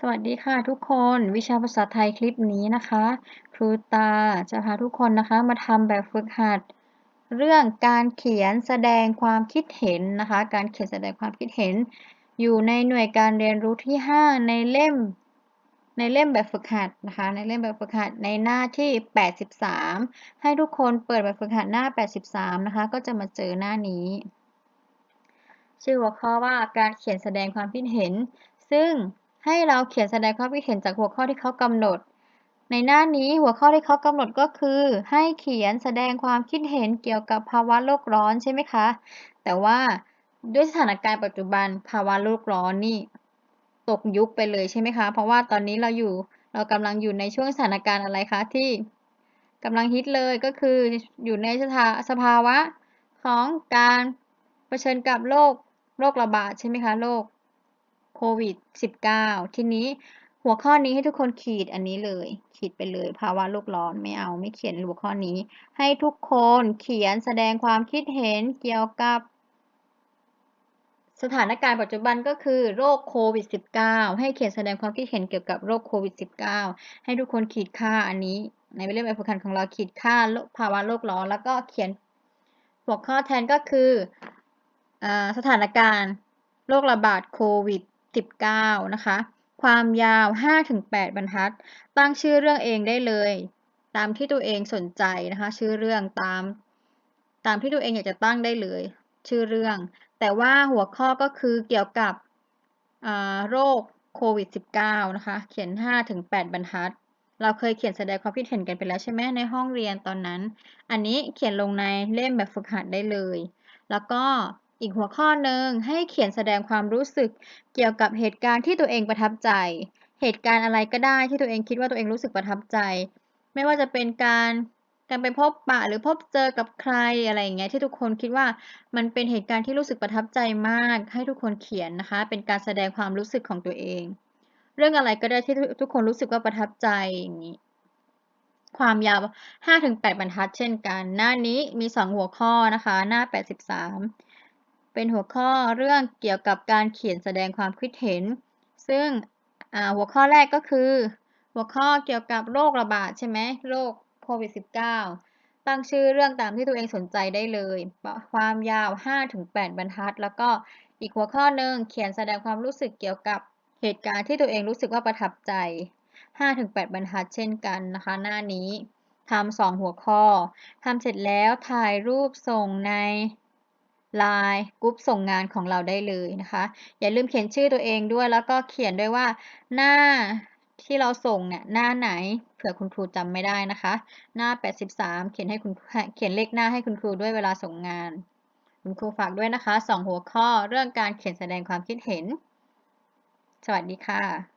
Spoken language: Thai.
สวัสดีค่ะทุกคนวิชาภาษาไทยคลิปนี้นะคะ ครูตาจะพาทุกคนนะคะมาทำแบบฝึกหัด เรื่องการเขียนแสดงความคิดเห็นนะคะ การเขียนแสดงความคิดเห็น อยู่ในหน่วยการเรียนรู้ที่ 5 ในเล่ม ในเล่มแบบฝึกหัดนะคะ ในเล่มแบบฝึกหัดในหน้าที่ 83 ให้ทุกคนเปิดแบบฝึกหัดหน้า 83 นะคะ ก็จะมาเจอหน้านี้ ชื่อหัวข้อว่าการเขียนแสดงความคิดเห็น ซึ่ง ให้เราเขียนแสดงความคิดเห็นจากหัวข้อที่เขากำหนด ในหน้านี้หัวข้อที่เขากำหนดก็คือ ให้เขียนแสดงความคิดเห็นเกี่ยวกับภาวะโลกร้อนใช่ไหมคะ แต่ว่าด้วยสถานการณ์ปัจจุบันภาวะโลกร้อนนี่ตกยุคไปเลยใช่ไหมคะ เพราะว่าตอนนี้เราอยู่เรากำลังอยู่ในช่วงสถานการณ์อะไรคะที่กำลังฮิตเลยก็คืออยู่ในสถาสภาวะของการเผชิญกับโรคโรคระบาดใช่ไหมคะโรค โควิด -19 ทีนี้หัวข้อนี้ให้ทุกคนขีดอันนี้เลย ขีดไปเลย ภาวะโลกร้อนไม่เอาไม่เขียนหัวข้อนี้ ให้ทุกคนเขียนแสดงความคิดเห็นเกี่ยวกับ สถานการณ์ปัจจุบันก็คือโรคโควิด -19 ให้เขียนแสดงความคิดเห็นเกี่ยวกับโรคโควิด -19 ให้ทุกคนขีดค่าอันนี้ ในเรื่องแบบฝึกหัดของเราขีดค่าภาวะโลกร้อนแล้วก็เขียนหัวข้อแทนก็คืออสถานการณ์โรคระบาดโควิด -19 นะคะ ความยาว 5-8 บรรทัด ตั้งชื่อเรื่องเองได้เลย ตามที่ตัวเองสนใจนะคะ ชื่อเรื่องตาม ตามที่ตัวเองอยากจะตั้งได้เลย ชื่อเรื่อง แต่ว่าหัวข้อก็คือเกี่ยวกับโรคโควิด -19 นะคะ เขียน 5-8 บรรทัด เราเคยเขียนแสดงความคิดเห็นกันไปแล้วใช่ไหมในห้องเรียนตอนนั้น อันนี้เขียนลงในเล่มแบบฝึกหัดได้เลย แล้วก็ อีกหัวข้อหนึ่งให้เขียนแสดงความรู้สึกเกี่ยวกับเหตุการณ์ที่ตัวเองประทับใจ เหตุการณ์อะไรก็ได้ที่ตัวเองคิดว่าตัวเองรู้สึกประทับใจ ไม่ว่าจะเป็นการการไปพบปะหรือพบเจอกับใครอะไรอย่างเงี้ยที่ทุกคนคิดว่ามันเป็นเหตุการณ์ที่รู้สึกประทับใจมาก ให้ทุกคนเขียนนะคะ เป็นการแสดงความรู้สึกของตัวเอง เรื่องอะไรก็ได้ที่ทุกคนรู้สึกว่าประทับใจอย่างนี้ความยาว 5-8 บรรทัดเช่นกัน หน้านี้มี 2 หัวข้อนะคะ หน้า 83 เป็นหัวข้อเรื่องเกี่ยวกับการเขียนแสดงความคิดเห็น ซึ่งหัวข้อแรกก็คือ หัวข้อเกี่ยวกับโรคระบาดใช่ไหมโรคโควิด -19 ตั้งชื่อเรื่องตามที่ตัวเองสนใจได้เลย ความยาว 5-8 บรรทัด แล้วก็อีกหัวข้อหนึ่งเขียนแสดงความรู้สึกเกี่ยวกับเหตุการณ์ที่ตัวเองรู้สึกว่าประทับใจ 5-8 บรรทัดเช่นกันนะคะ หน้านี้ทำสองหัวข้อทำเสร็จแล้วถ่ายรูปส่งใน ไลน์กรุ๊ปส่งงานของเราได้เลยนะคะ อย่าลืมเขียนชื่อตัวเองด้วย แล้วก็เขียนด้วยว่าหน้าที่เราส่งเนี่ยหน้าไหนเผื่อคุณครูจำไม่ได้นะคะ หน้า 83 เขียนให้คุณเขียนเลขหน้าให้คุณครูด้วยเวลาส่งงาน คุณครูฝากด้วยนะคะ 2 หัวข้อเรื่องการเขียนแสดงความคิดเห็น สวัสดีค่ะ